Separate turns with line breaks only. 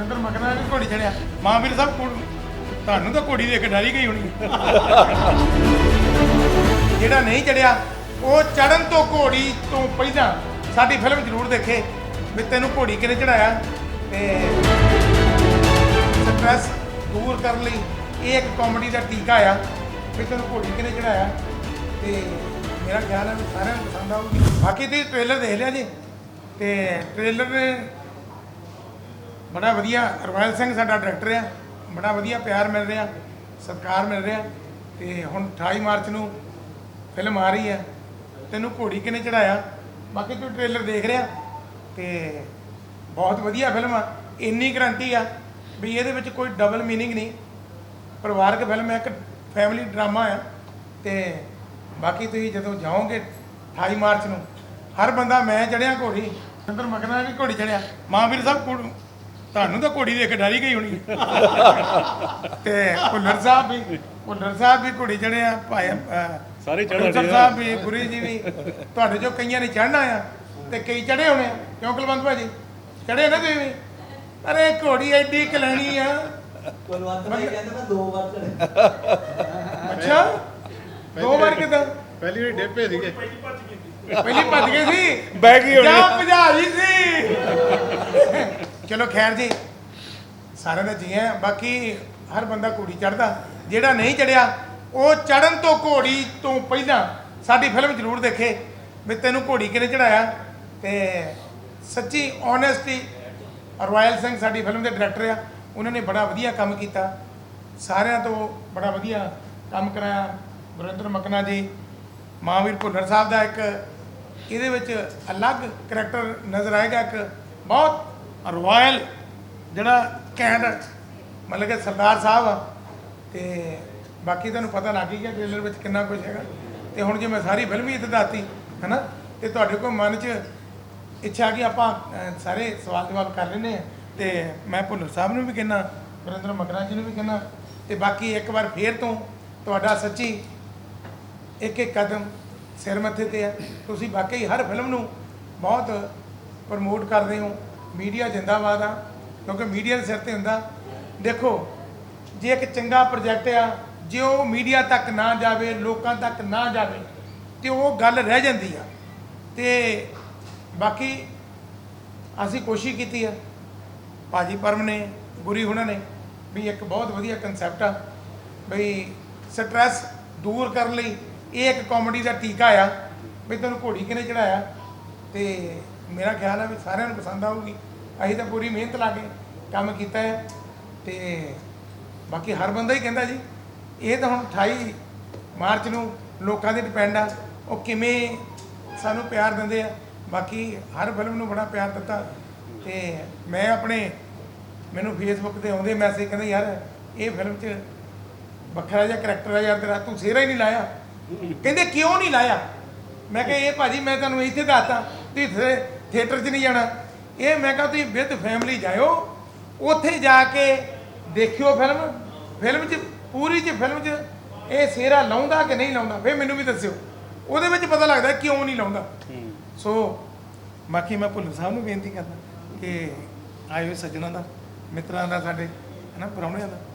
ਸੁਰਿੰਦਰ ਮਗਨਾ ਨੇ ਘੋੜੀ ਚੜਿਆ ਮਹਾਂਵੀਰ ਸਾਹਿਬ ਘੋੜ ਤੁਹਾਨੂੰ ਤਾਂ ਘੋੜੀ ਦੇਖ ਕੇ ਡਰੀ ਗਈ ਹੋਣੀ। ਜਿਹੜਾ ਨਹੀਂ ਚੜਿਆ ਉਹ ਚੜਨ ਤੋਂ ਘੋੜੀ ਤੋਂ ਪਹਿਲਾਂ ਸਾਡੀ ਫਿਲਮ ਜ਼ਰੂਰ ਦੇਖੇ। ਵੀ ਤੈਨੂੰ ਘੋੜੀ ਕਿਹਨੇ ਚੜਾਇਆ ਤੇ ਸਟ੍ਰੈਸ ਦੂਰ ਕਰਨ ਲਈ ਇਹ ਇੱਕ ਕਾਮੇਡੀ ਦਾ ਟੀਕਾ ਆ ਵੀ ਤੈਨੂੰ ਘੋੜੀ ਕਿਹਨੇ ਚੜਾਇਆ ਤੇ ਮੇਰਾ ਖਿਆਲ ਹੈ ਵੀ ਸਾਰਿਆਂ ਨੂੰ ਪਸੰਦ ਆਊਗੀ। ਬਾਕੀ ਤੁਸੀਂ ਟ੍ਰੇਲਰ ਦੇਖ ਲਿਆ ਜੀ। ਤੇ ਟ੍ਰੇਲਰ ਨੇ ਬੜਾ ਵਧੀਆ ਰਵਾਇਲ ਸਿੰਘ ਸਾਡਾ ਡਾਇਰੈਕਟਰ ਆ, ਬੜਾ ਵਧੀਆ ਪਿਆਰ ਮਿਲ ਰਿਹਾ, ਸਤਿਕਾਰ ਮਿਲ ਰਿਹਾ ਤੇ ਹੁਣ 28 ਮਾਰਚ ਨੂੰ ਫਿਲਮ ਆ ਰਹੀ ਹੈ। ਤੈਨੂੰ ਘੋੜੀ ਕਿਨੇ ਚੜਾਇਆ ਬਾਕੀ ਤੂੰ ਟ੍ਰੇਲਰ ਦੇਖ ਰਿਹਾ ਤੇ ਬਹੁਤ ਵਧੀਆ ਫਿਲਮ ਆ, ਇੰਨੀ ਗਰੰਟੀ ਆ ਵੀ ਇਹਦੇ ਵਿੱਚ ਕੋਈ ਡਬਲ ਮੀਨਿੰਗ ਨਹੀਂ। ਪਰਿਵਾਰਕ ਫਿਲਮ ਹੈ, ਇੱਕ ਫੈਮਿਲੀ ਡਰਾਮਾ ਆ ਤੇ ਬਾਕੀ ਤੁਸੀਂ ਜਦੋਂ ਜਾਓਗੇ 28 ਮਾਰਚ ਨੂੰ, ਹਰ ਬੰਦਾ ਮੈਂ ਚੜਿਆ ਘੋੜੀ ਸੁੰਦਰ ਮਗਨਾ ਵੀ ਘੋੜੀ ਚੜਿਆ ਮਾਂ ਵੀਰ ਸਾਹਿਬ ਕੋਲ ਤੁਹਾਨੂੰ ਤਾਂ ਘੋੜੀ ਦੇਖ ਕੇ ਡਰ ਹੀ ਗਈ ਹੋਣੀ। ਤੇ ਭੁੱਲਰ ਸਾਹਿਬ ਵੀ ਭੁੱਲਰ ਸਾਹਿਬ ਵੀ ਘੋੜੀ ਚੜਿਆ ਭਾਈ ਅਹ,
ਸਾਰੇ ਚੜ੍ਹਨ ਡੇ ਆ।
ਸਾਹਿਬ ਵੀ ਗੁਰੀ ਜੀ ਵੀ ਤੁਹਾਡੇ ਚੋਂ ਕਈਆਂ ਨੇ ਚੜਨਾ ਆ ਤੇ ਕਈ ਚੜੇ ਹੋਣੇ ਆ। ਕਿਉਂ ਕੁਲਵੰਤ ਭਾਜੀ? ਚੜੇ ਨਾ ਤੁਸੀਂ ਵੀ? ਅਰੇ ਘੋੜੀ ਐਡੀ ਕਲੈਣੀ ਆ।
ਕੁਲਵੰਤ ਭਾਈ ਕਹਿੰਦਾ ਮੈਂ ਦੋ ਵਾਰ ਚੜਿਆ
ਅੱਛਾ? ਦੋ ਵਾਰ ਕਿਦਾਂ?
ਪਹਿਲੀ ਵਾਰੀ ਡੇਪੇ ਸੀਗੇ।
ਪਹਿਲੀ ਭੱਜ ਗਏ ਸੀ।
ਬਹਿ ਗਈ ਹੋਣੀ।
ਜਾਂ ਭਜਾਈ ਸੀ। ਚਲੋ ਖੈਰ ਜੀ, ਸਾਰਿਆਂ ਦਾ ਜੀ ਹੈ, ਬਾਕੀ ਹਰ ਬੰਦਾ ਘੋੜੀ ਚੜਦਾ ਜਿਹੜਾ ਨਹੀਂ ਚੜਿਆ ਉਹ ਚੜਨ ਤੋਂ ਘੋੜੀ ਤੋਂ ਪਹਿਲਾਂ ਸਾਡੀ ਫਿਲਮ ਜ਼ਰੂਰ ਦੇਖੇ ਵੀ ਤੈਨੂੰ ਘੋੜੀ ਕਿਹਨੇ ਚੜਾਇਆ ਤੇ ਸੱਚੀ ਓਨੈਸਟੀ ਰੋਇਲ ਸਿੰਘ ਸਾਡੀ ਫਿਲਮ ਦੇ ਡਾਇਰੈਕਟਰ ਆ, ਉਹਨਾਂ ਨੇ ਬੜਾ ਵਧੀਆ ਕੰਮ ਕੀਤਾ। ਸਾਰਿਆਂ ਤੋਂ ਬੜਾ ਵਧੀਆ ਕੰਮ ਕਰਾਇਆ ਗੁਰਿੰਦਰ ਮਕਨਾ ਜੀ, ਮਹਾਵੀਰ ਭੁੱਲਰ ਸਾਹਿਬ ਦਾ ਇੱਕ, ਇਹਦੇ ਵਿੱਚ ਅਲੱਗ ਕਰੈਕਟਰ ਨਜ਼ਰ ਆਏਗਾ, ਇੱਕ ਬਹੁਤ ਰਾਇਲ ਜਿਹੜਾ ਕੈਂਡ ਮਤਲਬ ਕਿ ਸਰਦਾਰ ਸਾਹਿਬ ਆ ਤੇ ਬਾਕੀ ਤੁਹਾਨੂੰ ਪਤਾ ਲੱਗ ਹੀ ਗਿਆ ਟ੍ਰੇਲਰ ਵਿੱਚ ਕਿੰਨਾ ਕੁਝ ਹੈਗਾ। ਤੇ ਹੁਣ ਜੇ ਮੈਂ ਸਾਰੀ ਫਿਲਮ ਹੀ ਇੱਥੇ ਦੱਸਤੀ ਹੈਨਾ ਤੇ ਤੁਹਾਡੇ ਕੋਲ ਮਨ 'ਚ ਇੱਛਾ ਕਿ ਆਪਾਂ ਅਹ, ਸਾਰੇ ਸਵਾਲ ਜਵਾਬ ਕਰ ਲੈਨੇ ਆ ਤੇ ਮੈਂ ਭੁੱਲਰ ਸਾਹਿਬ ਨੂੰ ਵੀ ਕਹਿਣਾ ਵਰਿੰਦਰ ਮਕਰਾ ਜੀ ਨੂੰ ਵੀ ਕਹਿਣਾ ਤੇ ਬਾਕੀ ਇੱਕ ਵਾਰ ਫੇਰ ਤੋਂ ਤੁਹਾਡਾ ਸੱਚੀ ਇੱਕ ਇੱਕ ਕਦਮ ਸਿਰ ਮੱਥੇ ਤੇ ਆ। ਤੁਸੀਂ ਵਾਕਈ ਹਰ ਫਿਲਮ ਨੂੰ ਬਹੁਤ ਪ੍ਰਮੋਟ ਕਰਦੇ ਹੋ। ਮੀਡੀਆ ਜਿੰਦਾਬਾਦ ਆ, ਕਿਉਂਕਿ ਮੀਡੀਆ ਦੇ ਸਿਰ ਤੇ ਹੁੰਦਾ। ਦੇਖੋ, ਜੇ ਇੱਕ ਚੰਗਾ ਪ੍ਰੋਜੈਕਟ ਆ, ਜੇ ਉਹ ਮੀਡੀਆ ਤੱਕ ਨਾ ਜਾਵੇ, ਲੋਕਾਂ ਤੱਕ ਨਾ ਜਾਵੇ, ਤੇ ਉਹ ਗੱਲ ਰਹਿ ਜਾਂਦੀ ਆ। ਤੇ ਬਾਕੀ ਅਸੀਂ ਕੋਸ਼ਿਸ਼ ਕੀਤੀ ਆ, ਭਾਜੀ ਪਰਮ ਨੇ, ਗੁਰੀ ਹੁਣਾਂ ਨੇ, ਵੀ ਇੱਕ ਬਹੁਤ ਵਧੀਆ ਕਨਸੈਪਟ ਆ, ਬਈ ਸਟ੍ਰੈਸ ਦੂਰ ਕਰਨ ਲਈ ਇਹ ਇੱਕ ਕਾਮੇਡੀ ਦਾ ਟੀਕਾ ਆ, ਵੀ ਤੈਨੂੰ ਘੋੜੀ ਕਿਨੇ ਚੜਾਇਆ ਤੇ ਮੇਰਾ ਖਿਆਲ ਆ ਵੀ ਸਾਰਿਆਂ ਨੂੰ ਪਸੰਦ ਆਊਗੀ। ਅਸੀਂ ਤਾਂ ਪੂਰੀ ਮਿਹਨਤ ਲਾ ਕੇ ਕੰਮ ਕੀਤਾ ਹੈ ਤੇ ਬਾਕੀ ਹਰ ਬੰਦਾ ਹੀ ਕਹਿੰਦਾ ਜੀ, ਇਹ ਤਾਂ ਹੁਣ 28 ਮਾਰਚ ਨੂੰ ਲੋਕਾਂ ਦੇ ਡਿਪੈਂਡ ਆ, ਉਹ ਕਿਵੇਂ ਸਾਨੂੰ ਪਿਆਰ ਦਿੰਦੇ ਆ। ਬਾਕੀ ਹਰ ਫਿਲਮ ਨੂੰ ਬੜਾ ਪਿਆਰ ਦਿੱਤਾ ਤੇ ਮੈਂ ਆਪਣੇ, ਮੈਨੂੰ ਫੇਸਬੁੱਕ ਤੇ ਆਉਂਦੇ ਮੈਸੇਜ ਕਹਿੰਦੇ, ਯਾਰ, ਇਹ ਫਿਲਮ 'ਚ ਵੱਖਰਾ ਜਿਹਾ ਕਰੈਕਟਰ ਆ ਯਾਰ, ਤੇਰਾ ਤੂੰ ਸਿਹਰਾ ਹੀ ਨਹੀਂ ਲਾਇਆ। ਕਹਿੰਦੇ, ਕਿਉਂ ਨਹੀਂ ਲਾਇਆ? ਮੈਂ ਕਿਹਾ, ਇਹ ਭਾਜੀ ਮੈਂ ਤੁਹਾਨੂੰ ਇੱਥੇ ਦੱਸਤਾ, ਤੁਸੀਂ ਥੀਏਟਰ 'ਚ ਨਹੀਂ ਜਾਣਾ। ਇਹ ਮੈਂ ਕਿਹਾ ਤੁਸੀਂ ਵਿਦ ਫੈਮਿਲੀ ਜਾਇਓ। ਉੱਥੇ ਜਾ ਕੇ ਦੇਖਿਓ ਫਿਲਮ ਫਿਲਮ 'ਚ, ਪੂਰੀ 'ਚ ਫਿਲਮ 'ਚ ਇਹ ਸਿਹਰਾ ਲਾਉਂਦਾ ਕਿ ਨਹੀਂ ਲਾਉਂਦਾ? ਫੇਰ ਮੈਨੂੰ ਵੀ ਦੱਸਿਓ। ਉਹਦੇ ਵਿੱਚ ਪਤਾ ਲੱਗਦਾ ਕਿਉਂ ਨਹੀਂ ਲਾਉਂਦਾ। ਸੋ ਬਾਕੀ ਮੈਂ ਭੁੱਲਰ ਸਾਹਿਬ ਨੂੰ ਬੇਨਤੀ ਕਰਦਾ ਕਿ ਆਏ ਹੋਏ ਸੱਜਣਾ ਦਾ, ਮਿੱਤਰਾਂ ਦਾ, ਸਾਡੇ, ਹਨਾ, ਪ੍ਰਾਹੁਣਿਆਂ ਦਾ।